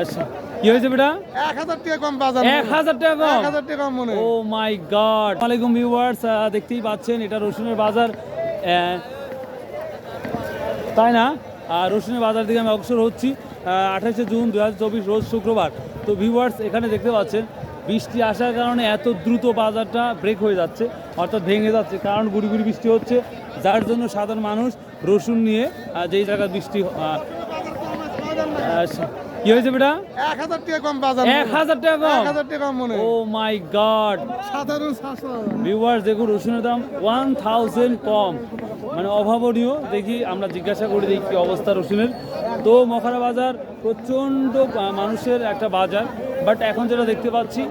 আচ্ছা। কি হয়েছে বেটা? এক হাজার টাকা কম বাজার এক হাজার টাকা কম? এক হাজার টাকা কম মনে ও মাই গড। ওয়ালাইকুম ভিউয়ার্স দেখতেই পাচ্ছেন এটা রসুনের বাজার। তাই না? আর রসুনের বাজার থেকে আমি অগ্রসর হচ্ছি। আঠাশে জুন দুই হাজার চব্বিশ রোজ শুক্রবার। তো ভিউয়ার্স এখানে দেখতে পাচ্ছেন বৃষ্টি আসার কারণে এত দ্রুত বাজারটা ব্রেক হয়ে যাচ্ছে অর্থাৎ ভেঙে যাচ্ছে কারণ গুড়ি গুড়ি বৃষ্টি হচ্ছে। যার জন্য সাধারণ মানুষ রসুন নিয়ে যেই জায়গায় বৃষ্টি আচ্ছা, কি হয়েছে বেটা? টাকা কম বাজার টাকা কম? মনে ও মাই গড। ভিউয়ার্স দেখুন রসুনের দাম ওয়ান থাউজেন্ড কম। মানে অভাবনীয়। দেখি আমরা জিজ্ঞাসা করি দেখি কি অবস্থা রসুনের। তো মখারা বাজার প্রচণ্ড মানুষের একটা বাজার। বাট এখন যেটা দেখতে পাচ্ছি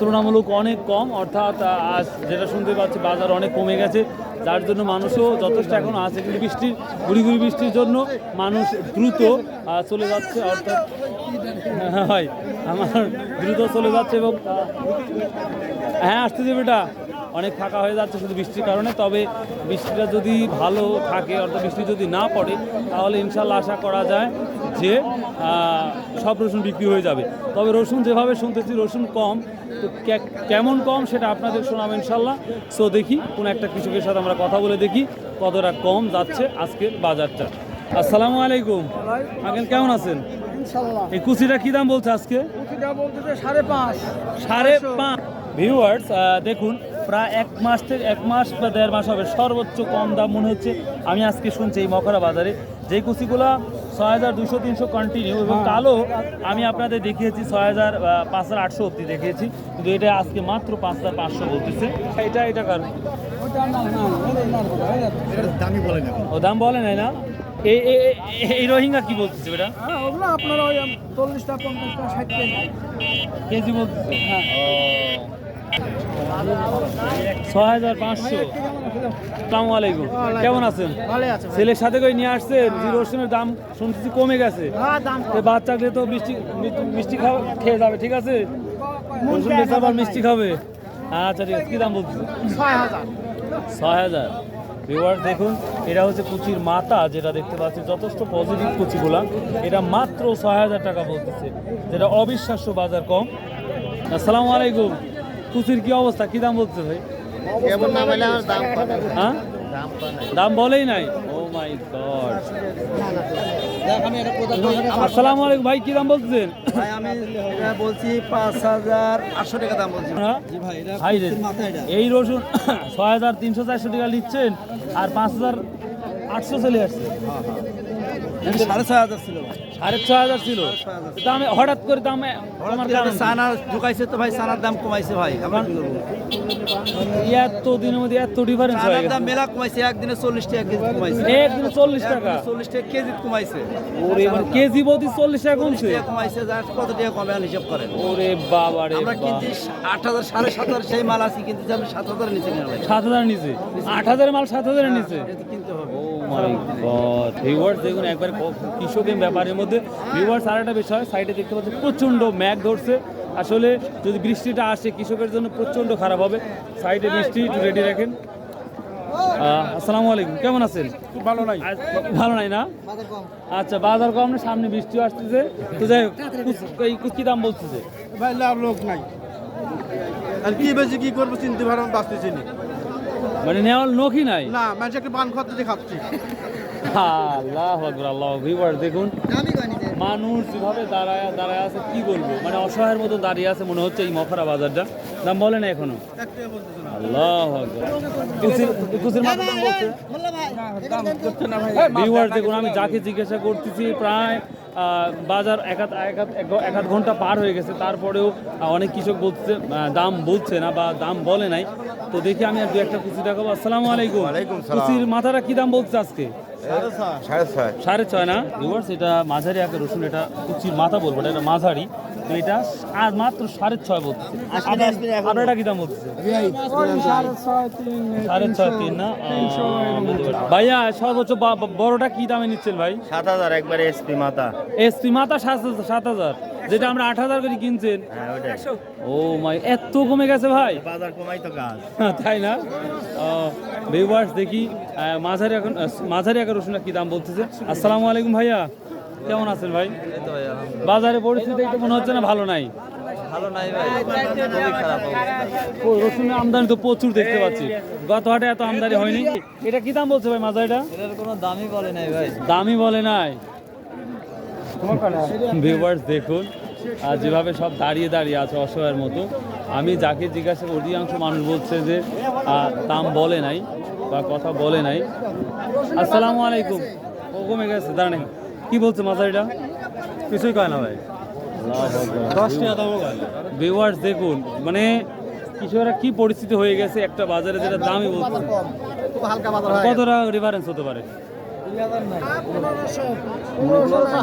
তুলনামূলক অনেক কম, অর্থাৎ আজ যেটা শুনতে পাচ্ছি বাজার অনেক কমে গেছে, যার জন্য মানুষও যথেষ্ট এখন আছে। কিন্তু বৃষ্টির, গুড়ি গুড়ি বৃষ্টির জন্য মানুষ দ্রুত চলে যাচ্ছে, অর্থাৎ হ্যাঁ আমার দ্রুত চলে যাচ্ছে এবং হ্যাঁ আসতেছে বেটা অনেক ফাঁকা হয়ে যাচ্ছে শুধু বৃষ্টির কারণে, তবে বৃষ্টিটা যদি ভালো থাকে, অর্থাৎ বৃষ্টি যদি না পড়ে, তাহলে ইনশাল্লাহ আশা করা যায় যে সব রসুন বিক্রি হয়ে যাবে। তবে রসুন যেভাবে শুনতেছি রসুন কম। তো কেমন কম সেটা আপনাদের শোনাবো ইনশাল্লাহ। সো দেখি কোনো একটা কৃষকের সাথে আমরা কথা বলে দেখি কতটা কম যাচ্ছে আজকের বাজারটা। আসসালামু আলাইকুম। আগে কেমন আছেন? এই কুচিটা কি দাম বলছে আজকে? সাড়ে পাঁচ। সাড়ে পাঁচ। ভিউয়ার্স দেখুন প্রায় এক মাস থেকে এক মাস বা দেড় মাস হবে। সর্বোচ্চ কম দাম মনে হচ্ছে। আমি আজকে শুনছি এই মকরা বাজারে। যে কুচিগুলা ছয় হাজার দুশো তিনশো কন্টিনিউ এবং কালো আমি আপনাদের দেখিয়েছি ছয় হাজার পাঁচ হাজার আটশো অব্দি দেখিয়েছি। কিন্তু এটা আজকে মাত্র পাঁচ হাজার পাঁচশো বলতেছে। এটা এটা কার? দামি বলে না। ও দাম বলে নাই না? এই রোহিঙ্গা কি বলতেছে এটা হ্যাঁ ওগুলো আপনারা ওই চল্লিশটা পঞ্চাশটা ষাট কেজি কেজি বলতেছে? হ্যাঁ। ছয় হাজার পাঁচশো। আলাইকুম। কেমন আছেন? ছেলের সাথে করে নিয়ে আসছেন যে রসুনের দাম শুনতেছি কমে গেছে। হ্যাঁ বাচ্চাকে তো মিষ্টি মিষ্টি খাওয়া খেয়ে যাবে ঠিক আছে? রসুন বেচে আবার মিষ্টি খাবে। আচ্ছা ঠিক আছে কী দাম হাজার। ছয় হাজার। ভিউয়ার দেখুন এটা হচ্ছে কুচির মাথা যেটা দেখতে পাচ্ছি যথেষ্ট পজিটিভ কুচিগুলা। এটা মাত্র ছয় হাজার টাকা বলতেছে যেটা অবিশ্বাস্য বাজার কম। আসসালামু আলাইকুম। কুচির কি অবস্থা? কি দাম বলছে ভাই? হ্যাঁ? দাম বলেই নাই। ও মাই গড দেখ আমি এটা কোথায় আসসালামু আলাইকুম। ভাই কি দাম ভাই আমি বলছি পাঁচ হাজার আটশো টাকা দাম বলছি। হ্যাঁ? ভাই এই রসুন ছয় হাজার তিনশো চারশো টাকা নিচ্ছেন আর পাঁচ হাজার আটশো চলে আসছে। সাড়ে ছয় হাজার ছিল। সাড়ে ছয় হাজার ছিল। দামে হঠাৎ করে দামে আমার কারণ কি? সানা ঢুকাইছে তো ভাই সানার দাম কমাইছে ভাই। আমরা এত দিনের মধ্যে এত ডিফারেন্স হয়ে সানার দাম মেলা কমাইছে একদিনে চল্লিশ টাকা কেজি কমাইছে। একদিন চল্লিশ টাকা। চল্লিশ টাকা কেজি কমাইছে। ওরে মানে কেজি প্রতি চল্লিশ টাকা কমছে। কমাইছে যা কত টাকা কমে আন হিসাব করেন। ওরে বাবা রে আমরা কিনছি আট হাজার সাড়ে সাত হাজার সেই মাল আছে কিন্তু আমি সাত হাজার নিচে সাত হাজার নিচে। আট হাজার মাল সাত হাজারের নিচে। এটা কিনতে হবে। মাই গড ভিউয়ার্স দেখুন একবার কৃষকের ব্যাপারের মধ্যে। ভিউয়ার্স আর একটা বিষয় সাইডে দেখতে পাচ্ছি প্রচণ্ড ম্যাঘ ধরছে। আসলে যদি বৃষ্টিটা আসে কৃষকের জন্য প্রচণ্ড খারাপ হবে। সাইডে বৃষ্টি একটু রেডি রাখেন। আসসালামু আলাইকুম কেমন আছেন? ভালো নাই। ভালো নাই না? আচ্ছা বাজার কম না সামনে বৃষ্টিও আসতেছে। তো যাই হোক কি দাম বলতেছে। ভাই লাভ লোক নাই। আর কি বেশি কি করব চিনতে পারো বাঁচতেছি না। মানে নেওয়ার লোকই নাই। না মানুষ একটা পান খাতে খাচ্ছি। আল্লাহ আকবার আল্লাহ ভিউয়ার দেখুন। মানুষ যেভাবে দাঁড়ায় দাঁড়ায় আছে কি বলব? মানে অসহায়ের মতো দাঁড়িয়ে আছে মনে হচ্ছে এই মফারা বাজারটা। দাম বলে না এখনও? আল্লাহ ভিউয়ার দেখুন আমি যাকে জিজ্ঞাসা করতেছি প্রায় বাজার এক হাত এক হাত এক এক আধ ঘণ্টা পার হয়ে গেছে। তারপরেও অনেক কৃষক বলছে দাম বলছে না বা দাম বলে নাই। তো দেখি আমি আর দু একটা কুচি দেখাবো। আসসালামু আলাইকুম। কুচির মাথাটা কি দাম বলছে আজকে? সাড়ে ছয়। সাড়ে ছয়। না? ভিউয়ার্স এটা মাঝারি আকার রসুন এটা কুচির মাথা বলব এটা মাঝারি। তো এটা আর মাত্র সাড়ে ছয় বলতেছে। আপনার- আপনার এটা কি দাম বলতেছে সাড়ে ছয় তিন না? ভাইয়া সর্বোচ্চ বড়টা কি দামে নিচ্ছেন ভাই? সাত হাজার একবারে এসপি মাথা। এসপি মাথা সাত হাজার- সাত হাজার। যেটা আমরা আট হাজার করে কিনছেন। হ্যাঁ ও মাই এত কমে গেছে ভাই। বাজার কমাই তো কাজ। তাই না? ভিউয়ার্স দেখি। মাঝারি এখন মাঝারি আকার রসুনের কি দাম বলতেছে? আসসালামু আলাইকুম ভাইয়া। কেমন আছেন ভাই? বাজারে পরিস্থিতি একটু মনে হচ্ছে না ভালো নাই? ভালো নাই ভাই রসুনের আমদানি তো প্রচুর দেখতে পাচ্ছি। গত হাটে এত আমদানি হয়নি। এটা কি দাম বলছে ভাই মাজা এটা এটার কোনো দামই বলে নাই ভাই। দামই বলে নাই। ভিউয়ার্স দেখুন আর যেভাবে সব দাঁড়িয়ে দাঁড়িয়ে আছে অসহায়ের মতো আমি যাকে জিজ্ঞাসা অধিকাংশ মানুষ বলছে যে দাম বলে নাই বা কথা বলে নাই। আসসালামু আলাইকুম। ও কমে গেছে দাঁড়ান কি বলছে মাথারিটা কিছুই কয় না ভাই। ভিউয়ার্স দেখুন মানে কৃষকরা কি পরিস্থিতি হয়ে গেছে একটা বাজারে যেটা দামই বলছে কত টাকা ডিফারেন্স হতে পারে?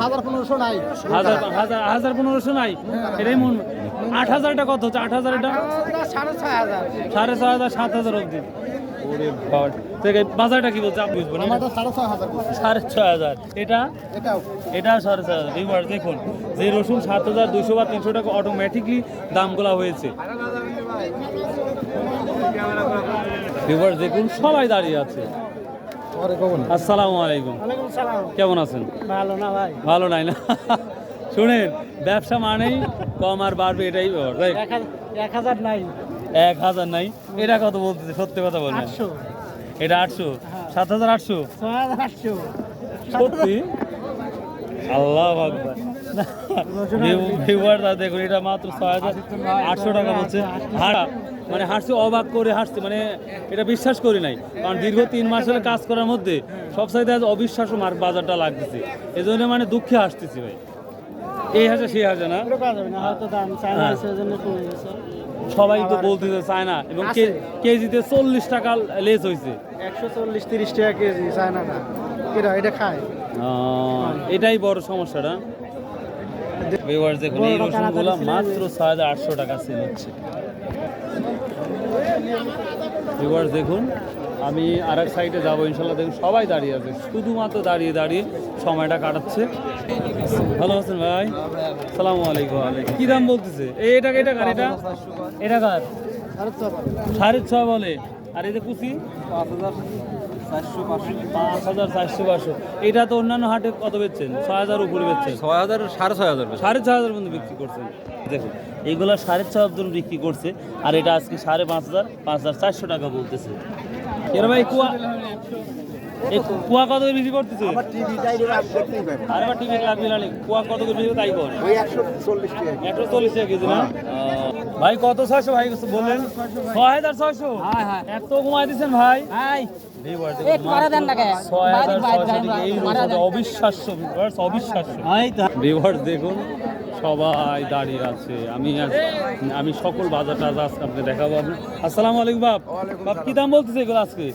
হাজার পনেরোশো নাই। পনেরোশো এটাই মন আট হাজারটা কত হচ্ছে? আট হাজার এটা? সাড়ে ছয় হাজার। সাড়ে ছয় হাজার সাত হাজার অবধি। বাজারটা কি বলছে? আপনি বুঝবেন না? সাড়ে ছয় হাজার এটা? এটা সাড়ে ছয় হাজার। দেখুন যে রসুন সাত হাজার দুশো বা তিনশো টাকা অটোমেটিকলি দাম দামগুলা হয়েছে। এবার দেখুন সবাই দাঁড়িয়ে আছে। আসসালামু আলাইকুম। কেমন আছেন? ভালো না ভাই। ভালো নাই না? শুনেন ব্যবসা মানেই কম আর বাড়বে এটাই এক হাজার নাই। এক হাজার নাই? এটা কত বলতেছে? সত্যি কথা বলবেন এটা আটশো? সাত হাজার আটশো? আটশো। সত্যি? আল্লাহ আকবার। ভিউয়াররা দেখুন এটা মাত্র ছয় হাজার আটশো টাকা বলছে। হারা মানে হাসছে অবাক করে হাসছে মানে এটা বিশ্বাস করি নাই। কারণ দীর্ঘ তিন মাসের কাজ করার মধ্যে সব সাইডে আজ অবিশ্বাস্য মার্ক বাজারটা লাগতেছে। এই জন্য মানে দুঃখে হাসতেছি ভাই। এই হাসে সেই হাসে না? হ্যাঁ। সবাই তো বলতেছে চায় না এবং কে- কেজিতে চল্লিশ টাকা লেস হয়েছে একশো চল্লিশ তিরিশ টাকা কেজি চায় না। এটা এটা খায়। এটাই বড় সমস্যাটা। ভিউয়ার্স দেখুন এই রসুনগুলো মাত্র ছয় হাজার আটশো টাকা সেল হচ্ছে। ভিউয়ার্স দেখুন, আমি আর এক সাইডে যাব, ইনশাল্লাহ দেখুন, সবাই দাঁড়িয়ে আছে, শুধুমাত্র দাঁড়িয়ে দাঁড়িয়ে সময়টা কাটাচ্ছে। ভালো আছেন ভাই? সালাম আলাইকুম। কি দাম বলতেছে? এই এটা এটা কার এটা? এটা কার? সাড়ে ছ বলে। আর এই যে কুচি? পাঁচ পাঁচশো পাঁচ হাজার চারশো পাঁচশো। এটা তো অন্যান্য হাটে কত বেচছেন? ছয় হাজার উপরে বেচছেন। ছয় হাজার সাড়ে ছয় হাজার সাড়ে ছয় হাজার পর্যন্ত বিক্রি করছেন। দেখুন এইগুলো সাড়ে ছয় হাজার বিক্রি করছে আর এটা আজকে সাড়ে পাঁচ হাজার পাঁচ হাজার চারশো টাকা বলতেছে। এর ভাই কুয়া এই কুয়া কত করে বিক্রি করতেছে? আরে বা টিভি লাগবে না কুয়া কত করে বিক্রি তাই কর ওই একশো চল্লিশ টাকা কেজি। না? ভাই কত ছয়শো? ভাই বললেন। ছয় হাজার ছয়শো? এত কমাই দিচ্ছেন ভাই। ছয় অবিশ্বাস্য অবিশ্বাস্য। ভিউয়ার্স দেখুন সবাই দাঁড়িয়ে আছে। আমি আমি সকল বাজার টাজার আজকে আপনাকে দেখাবো। আপনি আসসালামু আলাইকুম বাপ। বাপ কি দাম বলতেছে এগুলো আজকে?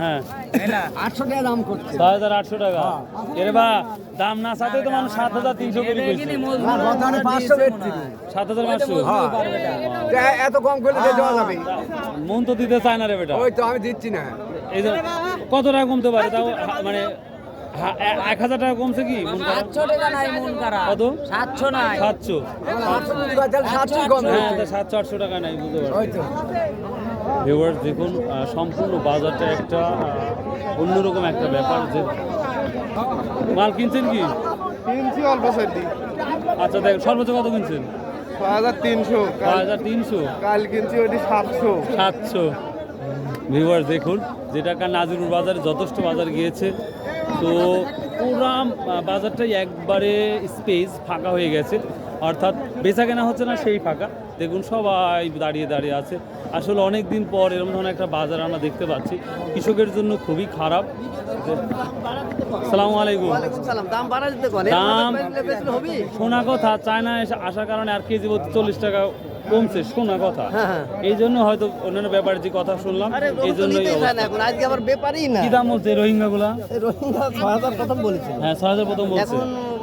হ্যাঁ। আটশো টাকা দাম করছে। ছয় হাজার আটশো টাকা। এরে বা দাম না সাথে তো মানুষ সাত হাজার তিনশো করে সাত হাজার পাঁচশো। এত কম করলে দেওয়া যাবে। মন তো দিতে চায় না রে বেটা। ওই তো আমি দিচ্ছি না। এই যে কত টাকা কমতে পারে? তাও মানে এক হাজার টাকা কমছে কি? সাতশো টাকা নাই মন কত? সাতশো নাই। সাতশো। হ্যাঁ সাতশো আটশো টাকা নাই বুঝতে পারছি। ভিউয়ার্স দেখুন সম্পূর্ণ বাজারটা একটা অন্যরকম একটা ব্যাপার যে মাল কিনছেন কি? কিনছি অল্প আচ্ছা দেখ সর্বোচ্চ কত কিনছেন? ছয় হাজার তিনশো। ছয় হাজার তিনশো। কাল কিনছি ওটি সাতশো। সাতশো। ভিউয়ার দেখুন যেটা কার নাজিরুর বাজারে যথেষ্ট বাজার গিয়েছে। তো পুরা বাজারটাই একবারে স্পেস ফাঁকা হয়ে গেছে। অর্থাৎ বেচা কেনা হচ্ছে না সেই ফাঁকা। দেখুন সবাই দাঁড়িয়ে দাঁড়িয়ে আছে। আসলে অনেক দিন পর এরকম ধরনের একটা বাজার আমরা দেখতে পাচ্ছি। কৃষকের জন্য খুবই খারাপ। সালামু আলাইকুম। দাম হবি। কথা চায়না এসে আসার কারণে আর কেজি চল্লিশ টাকা কমছে শোনা কথা। এই জন্য হয়তো অন্যান্য ব্যাপারে যে কথা শুনলাম এই জন্য এই এখন আজকে আবার ব্যাপারই না। কি দাম বলছে রোহিঙ্গা গুলা রোহিঙ্গা ছয় হাজার প্রথম বলেছে। হ্যাঁ ছয় হাজার প্রথম বলছে।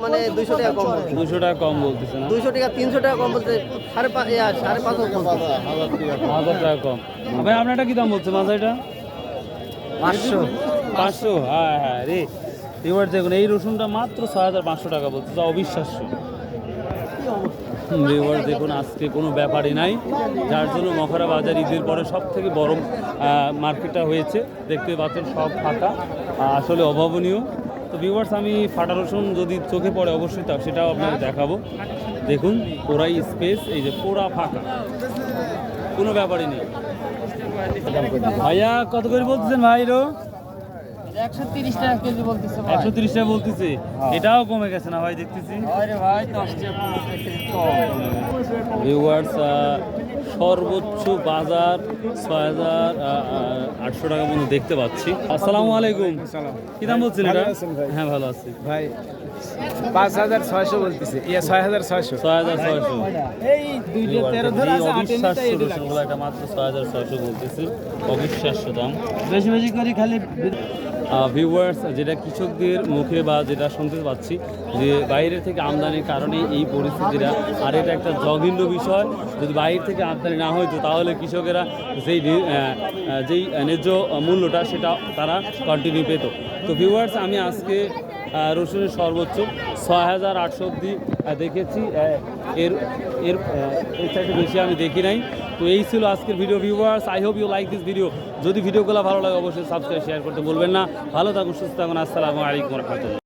মানে দুইশো টাকা কম বলছে। টাকা কম বলতেছে না? দুইশো টাকা তিনশো টাকা কম বলছে সাড়ে পাঁচ সাড়ে বলছে। হাজার টাকা কম। ভাই আপনারটা কি দাম বলছে পাঁচশো। পাঁচশো হ্যাঁ হ্যাঁ রে। এবার দেখুন এই রসুনটা মাত্র ছয় হাজার পাঁচশো টাকা বলছে যা অবিশ্বাস্য। এবার দেখুন, আজকে কোনো ব্যাপারই নাই। যার জন্য মখরা বাজার ঈদের পরে সব থেকে বড় মার্কেটটা হয়েছে। দেখতে পাচ্ছেন সব ফাঁকা আসলে অভাবনীয়। তো ভিউয়ার্স আমি ফাটা রসুন যদি চোখে পড়ে অবশ্যই তা সেটাও আপনাকে দেখাবো। দেখুন পোড়াই স্পেস এই যে পোড়া ফাঁকা। কোনো ব্যাপারই নেই। ভাইয়া, কত করে বলতেছেন ভাইরো এটাও কমে গেছে না ভাই দেখতেছি? সর্বোচ্চ বাজার ছয় হাজার আটশো টাকা মতো দেখতে পাচ্ছি। আসসালামু আলাইকুম। কি দাম বলছেন এটা? হ্যাঁ ভালো আছি। ভাই পাঁচ হাজার ছয়শো বলতেছে। ইয়ে ছয় হাজার ছয়শো। ছয় হাজার ছয়শো। এই দুইটা তেরো ধরে আছে অবিশ্বাস্য এই দুই লাখ। রসুনগুলো এটা মাত্র ছয় হাজার ছয়শো বলতেছে। অবিশ্বাস্য দাম। বেশি বেশি করে খালি ভিউয়ার্স যেটা কৃষকদের মুখে বা যেটা শুনতে পাচ্ছি যে বাইরে থেকে আমদানির কারণে এই পরিস্থিতিটা আর এটা একটা জঘন্য বিষয়। যদি বাইরে থেকে আমদানি না হইতো তাহলে কৃষকেরা যেই যেই ন্যায্য মূল্যটা সেটা তারা কন্টিনিউ পেত। তো ভিউয়ার্স আমি আজকে রসুনের সর্বোচ্চ ছয় হাজার আটশো অব্দি দেখেছি। এর এর এর চাইতে বেশি আমি দেখি নাই। তো এই ছিল আজকের video viewers I hope you like this video যদি ভিডিওগুলো ভালো লাগে, অবশ্যই সাবস্ক্রাইব শেয়ার করতে বলবেন না। ভালো থাকুন, সুস্থ থাকুন, আসসালামু আলাইকুম রহমতুল্লাহ।